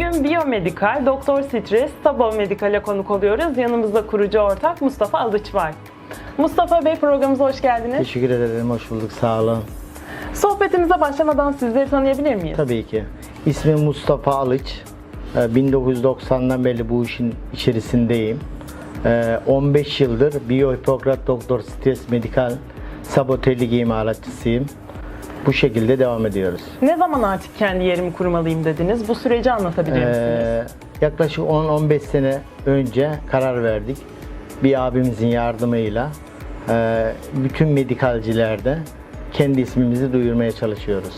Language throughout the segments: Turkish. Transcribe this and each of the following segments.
Bugün Biyomedikal, Doktor Stres, Sabo Medikal'e konuk oluyoruz. Yanımızda kurucu ortak Mustafa Alıç var. Mustafa Bey programımıza hoş geldiniz. Teşekkür ederim, hoş bulduk, sağ olun. Sohbetimize başlamadan sizleri tanıyabilir miyiz? Tabii ki. İsmim Mustafa Alıç. Ee, 1990'dan beri bu işin içerisindeyim. Ee, 15 yıldır Biyo-Hipokrat Doktor Stres Medikal sabotellik imalatçısıyım. Bu şekilde devam ediyoruz. Ne zaman artık kendi yerimi kurmalıyım dediniz? Bu süreci anlatabilir misiniz? Ee, yaklaşık 10-15 sene önce karar verdik. Bir abimizin yardımıyla ee, bütün medikalcilerde kendi ismimizi duyurmaya çalışıyoruz.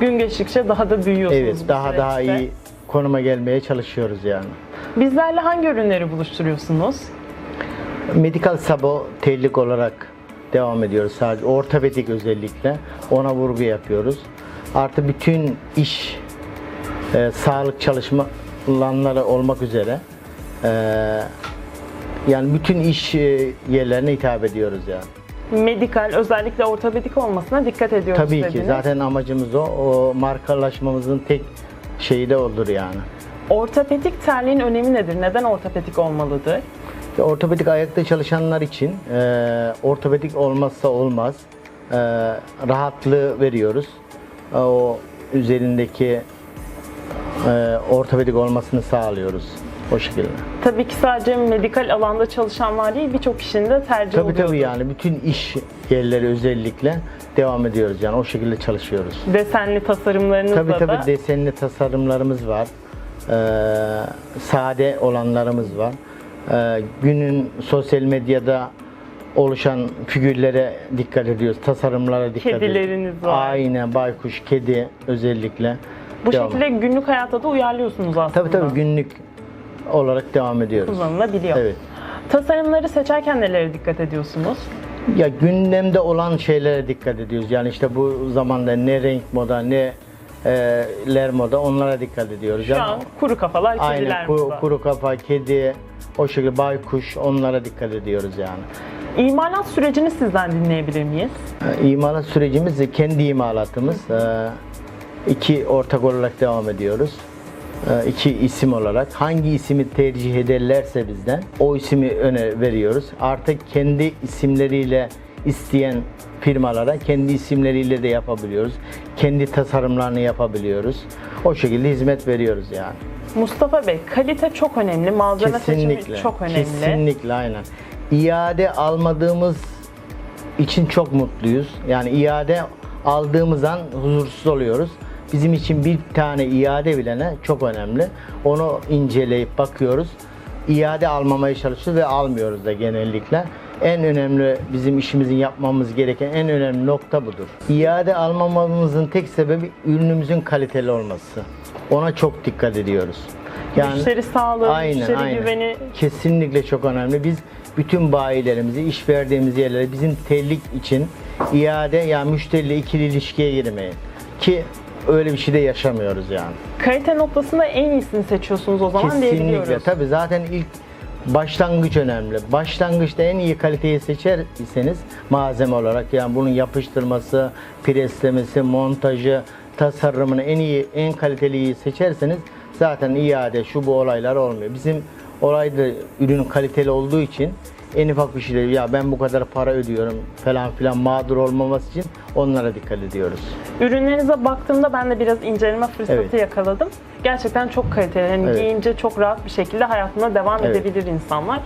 Gün geçtikçe daha da büyüyorsunuz Evet, daha daha iyi konuma gelmeye çalışıyoruz yani. Bizlerle hangi ürünleri buluşturuyorsunuz? Medikal sabo tellik olarak devam ediyoruz sadece. Ortopedik özellikle ona vurgu yapıyoruz. Artı bütün iş e, sağlık çalışmaları olmak üzere e, yani bütün iş e, yerlerine hitap ediyoruz yani. Medikal, özellikle ortopedik olmasına dikkat ediyoruz Tabii ki dediniz. zaten amacımız o. O markalaşmamızın tek şeyi de odur yani. Ortopedik terliğin önemi nedir? Neden ortopedik olmalıdır? Ortopedik ayakta çalışanlar için e, ortopedik olmazsa olmaz. E, rahatlığı veriyoruz. E, o üzerindeki e, ortopedik olmasını sağlıyoruz. O şekilde. Tabii ki sadece medikal alanda çalışanlar değil, birçok kişinin de tercih Tabii oluyordur. tabii yani bütün iş yerleri özellikle devam ediyoruz yani o şekilde çalışıyoruz. Desenli tasarımlarınızla Tabii da tabii desenli tasarımlarımız var. Ee, sade olanlarımız var. Ee, günün sosyal medyada oluşan figürlere dikkat ediyoruz. Tasarımlara dikkat ediyoruz. Kedileriniz var. Aynen baykuş, kedi özellikle. bu devam. şekilde günlük hayatta da uyarlıyorsunuz aslında. Tabii tabii günlük olarak devam ediyoruz. kullanılabiliyor. Evet. Tasarımları seçerken nelere dikkat ediyorsunuz? Ya gündemde olan şeylere dikkat ediyoruz. Yani işte bu zamanda ne renk moda ne e, ler moda onlara dikkat ediyoruz. Şu Yani an kuru kafalar, Aynen kediler kuru, var. kuru kafa, kedi, o şekilde baykuş onlara dikkat ediyoruz yani. İmalat sürecini sizden dinleyebilir miyiz? İmalat sürecimiz de kendi imalatımız. Ee, iki ortak olarak devam ediyoruz. Ee, iki isim olarak. Hangi ismi tercih ederlerse bizden o ismi öne veriyoruz. Artık kendi isimleriyle isteyen firmalara kendi isimleriyle de yapabiliyoruz. Kendi tasarımlarını yapabiliyoruz. O şekilde hizmet veriyoruz yani. Mustafa Bey, kalite çok önemli, malzeme seçimi çok önemli. Kesinlikle aynen. İade almadığımız için çok mutluyuz. Yani iade aldığımız an huzursuz oluyoruz. Bizim için bir tane iade bilene çok önemli. Onu inceleyip bakıyoruz. İade almamaya çalışıyoruz ve almıyoruz da genellikle. En önemli bizim işimizin yapmamız gereken en önemli nokta budur. İade almamamızın tek sebebi ürünümüzün kaliteli olması. Ona çok dikkat ediyoruz. Müşteri sağlığı, müşteri güveni Kesinlikle çok önemli. Biz bütün bayilerimizi, iş verdiğimiz yerlere bizim terlik için iade yani müşteriyle ikili ilişkiye girmeyin. Ki öyle bir şey de yaşamıyoruz yani. kalite noktasında en iyisini seçiyorsunuz o zaman Kesinlikle. diyebiliyoruz. Tabii zaten ilk başlangıç önemli. Başlangıçta en iyi kaliteyi seçerseniz malzeme olarak yani bunun yapıştırması, preslemesi, montajı, tasarımını en iyi, en kaliteliyi seçerseniz zaten iade şu bu olaylar olmuyor. Bizim olayda ürünün kaliteli olduğu için en ufak bir şeyde ya ben bu kadar para ödüyorum falan filan mağdur olmaması için onlara dikkat ediyoruz. Ürünlerinize baktığımda ben de biraz inceleme fırsatı Evet. yakaladım. Gerçekten çok kaliteli. Hani Evet. giyince çok rahat bir şekilde hayatına devam Evet. edebilir insanlar.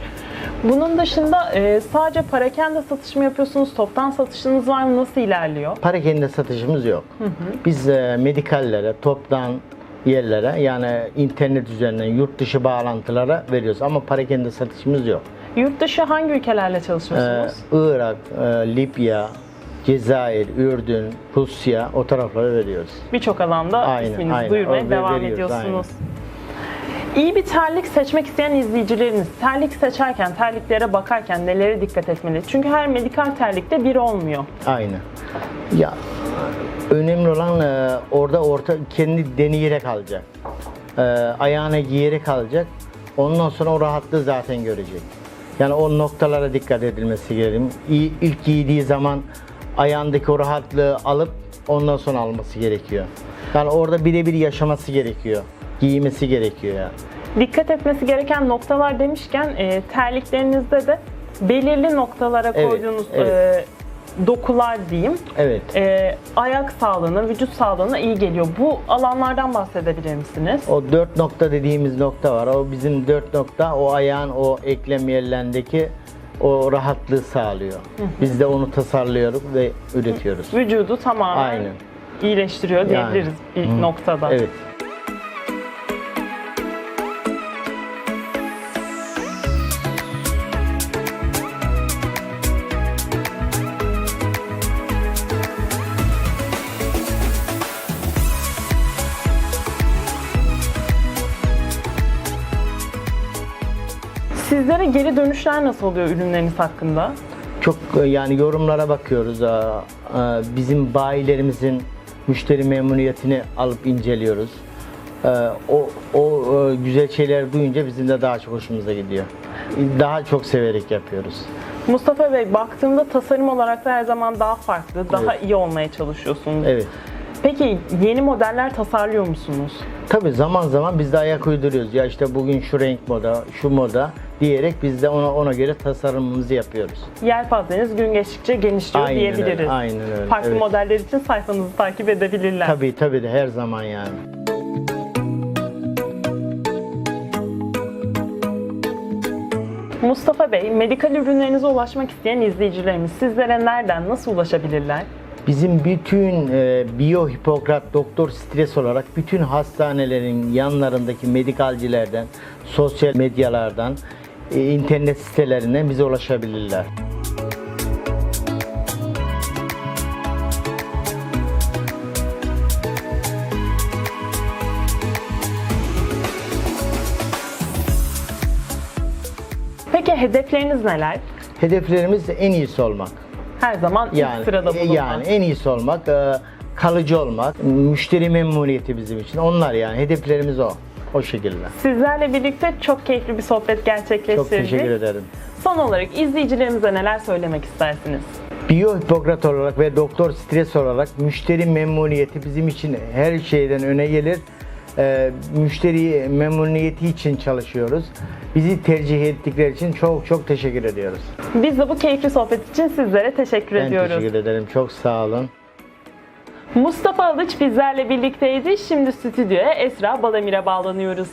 Bunun dışında e, sadece parakende satış mı yapıyorsunuz? Toptan satışınız var mı? Nasıl ilerliyor? Parakende satışımız yok. Biz e, medikallere, toptan yerlere yani internet üzerinden yurt dışı bağlantılara veriyoruz ama parakende satışımız yok. Yurt dışı hangi ülkelerle Ee, çalışıyorsunuz? Irak, e, Libya, Cezayir, Ürdün, Rusya o taraflara veriyoruz. Birçok alanda Aynen, isminizi aynen. duyurmaya devam veriyoruz, ediyorsunuz. İyi bir terlik seçmek isteyen izleyicileriniz terlik seçerken, terliklere bakarken nelere dikkat etmeli? Çünkü her medikal terlikte bir olmuyor. Aynen. Ya önemli olan e, orada orta kendi deneyerek alacak. E, ayağına giyerek alacak. Ondan sonra o rahatlığı zaten görecek. Yani o noktalara dikkat edilmesi gerekiyor. İ- İlk giydiği zaman ayağındaki o rahatlığı alıp ondan sonra alması gerekiyor. Yani orada birebir yaşaması gerekiyor. giymesi gerekiyor yani. Dikkat etmesi gereken noktalar demişken e, terliklerinizde de belirli noktalara Evet, koyduğunuz evet. e, dokular diyeyim. Evet. e, ayak sağlığına, vücut sağlığına iyi geliyor. Bu alanlardan bahsedebilir misiniz? O dört nokta dediğimiz nokta var. O bizim dört nokta o ayağın o eklem yerlerindeki o rahatlığı sağlıyor. Biz de onu tasarlıyoruz ve üretiyoruz. Vücudu tamamen Aynen. iyileştiriyor diyebiliriz bir noktada. Evet. Sizlere geri dönüşler nasıl oluyor ürünleriniz hakkında? Çok e, yani yorumlara bakıyoruz. Aa, aa, Bizim bayilerimizin müşteri memnuniyetini alıp inceliyoruz. O, o e, güzel şeyler duyunca bizim de daha çok hoşumuza gidiyor. Daha çok severek yapıyoruz. Mustafa Bey baktığımda tasarım olarak da her zaman daha farklı, daha Evet. iyi olmaya çalışıyorsunuz. Evet. Peki yeni modeller tasarlıyor musunuz? Tabii zaman zaman biz de ayak uyduruyoruz. Ya işte bugün şu renk moda, şu moda diyerek biz de ona ona göre tasarımımızı yapıyoruz. Yelpazeniz gün geçtikçe genişliyor Aynen öyle, diyebiliriz. aynen öyle, Farklı evet. modeller için sayfanızı takip edebilirler. Tabii tabii de her zaman yani. Mustafa Bey, medikal ürünlerinize ulaşmak isteyen izleyicilerimiz sizlere nereden, nasıl ulaşabilirler? Bizim bütün e, Biyo Hipokrat Doktor Stres olarak bütün hastanelerin yanlarındaki medikalcilerden, sosyal medyalardan, e, internet sitelerinden bize ulaşabilirler. Peki hedefleriniz neler? Hedeflerimiz en iyisi olmak. Her zaman Yani ilk sırada e, bulunmak. yani en iyisi olmak, e, kalıcı olmak, müşteri memnuniyeti bizim için. Onlar yani hedeflerimiz o. O şekilde. Sizlerle birlikte çok keyifli bir sohbet gerçekleştirdik. Çok teşekkür ederim. Son olarak izleyicilerimize neler söylemek istersiniz? Biyo Hipokrat olarak ve doktor stres olarak müşteri memnuniyeti bizim için her şeyden öne gelir. Ee, müşteri memnuniyeti için çalışıyoruz. Bizi tercih ettikleri için çok çok teşekkür ediyoruz. Biz de bu keyifli sohbet için sizlere teşekkür Ben ediyoruz. teşekkür ederim. Çok sağ olun. Mustafa Alıç bizlerle birlikteydi. Şimdi stüdyoya Esra Balamir'e bağlanıyoruz.